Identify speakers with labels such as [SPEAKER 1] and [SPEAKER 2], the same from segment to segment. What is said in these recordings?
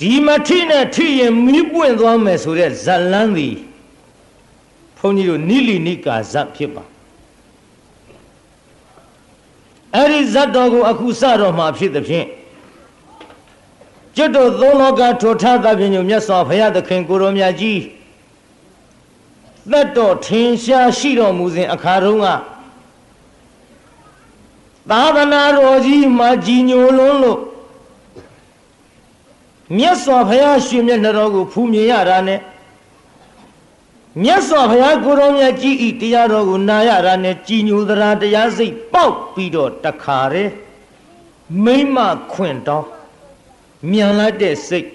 [SPEAKER 1] ဒီမထိနဲ့ထိရင်မီးပွင့်သွားမယ်ဆိုတဲ့ဇတ်လန်းသည်ဘုန်းကြီးတို့နိလီနိကာဇတ်ဖြစ်ပါအဲ့ဒီဇတ်တော်ကိုအခုစတော့မှဖြစ်သဖြင့်ကျွတ်တို့သုံးလောကထောထားသဖြင့်ညမြတ်စွာဘုရားသခင်ကိုရောမြတ်ကြီးသက်တော်ထင်ရှားရှိတော်မူစဉ်အခါတုန်းကသာသနာတော်ကြီးမှာကြီးညိုလွန်းလို့ မြတ်စွာဘုရားရှင်မျက်နှာတော်ကိုဖူးမြင်ရတာနဲ့မြတ်စွာဘုရားကိုရောမြတ်ကြီးဤတရားတော်ကိုနာရတာနဲ့ကြီးညိုသရာတရားစိတ်ပေါက်ပြီးတော့တခါတည်းမိမ့်မခွင့်တောင်းမြန်လိုက်တဲ့စိတ်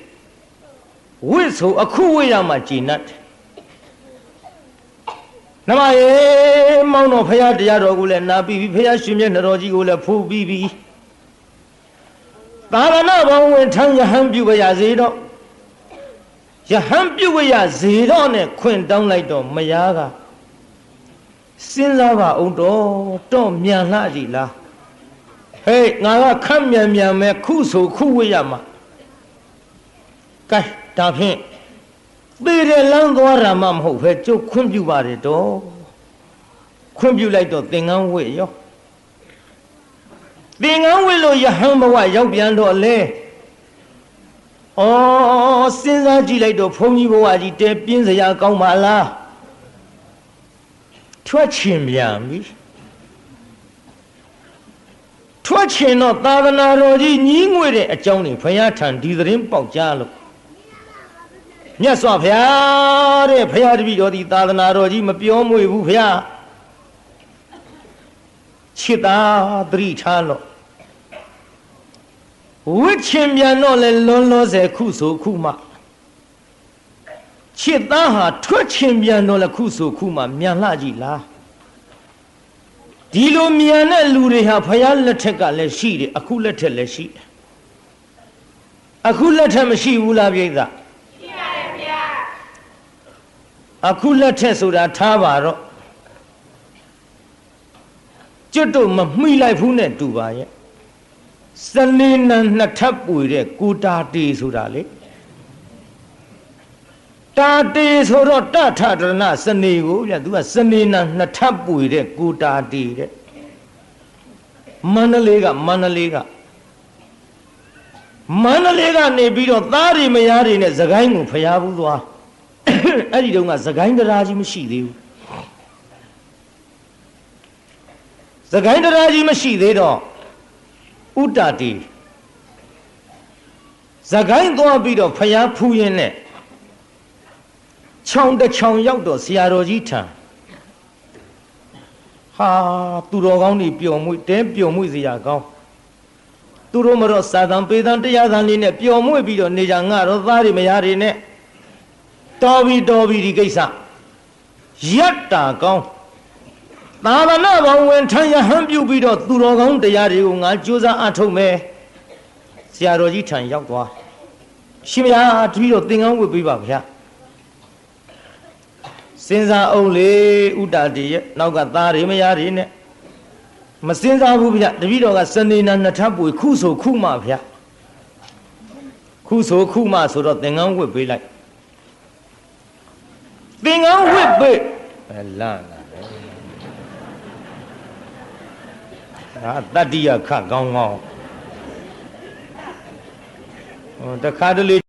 [SPEAKER 1] ဝိဆိုအခုဝိရမှာကြည်နတ်တယ်နမယေမောင်းတော်ဖရာတရားတော်ကိုလည်းနာပြီးပြီဖရာရှင်မြတ်နှတော်ကြီးကိုလည်းဖူးပြီးပြီ သာရဏဘောင်ဝင်ထမ်းယဟန်ပြုပါရစေတော့ယဟန်ပြုဝရဇေတော့နဲ့ခွင့်တောင်းလိုက်တော့မယားကစဉ်းစားပါအောင်တော့တော့မြန်လှကြည်လားဟေးငါကခက်မြန်မြန်မဲ့ခုဆိုခုဝရမှာကဲဒါဖြင့်သေတယ်လမ်းသွားတာမှမဟုတ်ပဲကျုပ်ခွင့်ပြုပါတယ်တော့ခွင့်ပြုလိုက်တော့သင်္ကန်းဝတ်ရော သင်္ကန်းဝတ်လို့ယဟန်ဘဝရောက်ပြန်တော့လေဩစဉ်းစားကြည့်လိုက်တော့ဘုန်းကြီးဘဝကြီးတဲပြင်းစရာကောင်းပါလားထွက်ချင်ပြန်ပြီထွက်ချင်တော့သာသနာတော်ကြီးညီးငွေတဲ့အကြောင်းတွေဘုရားထံဒီသတင်းပေါက်ကြားလို့မြတ်စွာဘုရားတဲ့ဘုရားတပည့်တော်ဒီသာသနာတော်ကြီးမပြောမွေဘူးဘုရား ချစ်တာသတိထားလို့ဝိချင်ပြန်တော့လေလွန်လွန်စေခုဆိုခုမှချစ်သားဟာထွက်ချင်ပြန်တော့လေခုဆိုခုမှမြန်လှကြည့်လားဒီလိုမြန်တဲ့လူတွေဟာဘုရားလက်ထက်ကလည်းရှိတယ်အခုလက်ထက်လည်းရှိတယ်အခုလက်ထက်မရှိဘူးလားပြိဿအခုလက်ထက်ဆိုတာထားပါတော့ ကျွတ်တို့မမှီလိုက်ဘူးနဲ့တူပါရဲ့စနေနံနှစ်ထပ်ပွေတဲ့ကိုတာတေဆိုတာလေတာတေဆိုတော့တထဒရဏစနေကိုဗျသူကစနေနံနှစ်ထပ်ပွေတဲ့ကိုတာတေတဲ့မန္တလေးကမန္တလေးကမန္တလေးကနေပြီးတော့သားတွေမယားတွေနဲ့သခိုင်းကိုဖျားဘူးသွားအဲ့ဒီတုန်းကသခိုင်းတရားကြီးမရှိသေးဘူး သခိုင်းတရားကြီးမရှိသေးတော့ဥတ္တတိသခိုင်းသွားပြီးတော့ဖျားဖူးရင်းနဲ့ခြောင်တစ်ချောင်ရောက်တော့ဆရာတော်ကြီးထံဟာသူတော်ကောင်းတွေပျော်မွေ့တဲပျော်မွေ့စရာကောင်းသူတို့မတော့စာတန်ပေတန်တရားတန်လေးနဲ့ပျော်မွေ့ပြီးတော့နေကြငါတော့သားတွေမယားတွေနဲ့တော်ပြီတော်ပြီဒီကိစ္စရက်တာကောင်း သာသနာဘောင်ဝင်ထမ်းရဟန်းပြုပြီးတော့သူတော်ကောင်းတရားတွေကိုငါကြိုးစားအထုတ်မယ်ဆရာတော်ကြီးထံရောက်သွားရှင်မယားတပည့်တော်သင်္ကန်းဝတ်ပေးပါဗျာစဉ်းစားအောင်လေဥတ္တတိရဲ့နောက်ကသားတွေမယားတွေနဲ့မစဉ်းစားဘူးဗျာတပည့်တော်ကစနေနာနှစ်ထပ်ပွေခုဆိုခုမှဗျာခုဆိုခုမှဆိုတော့သင်္ကန်းဝတ်ပေးလိုက်သင်္ကန်းဝတ်ပေးအဲလန့်လာတယ် ဟာတတ္တိယခကောင်းကောင်းဟောတခါတလေ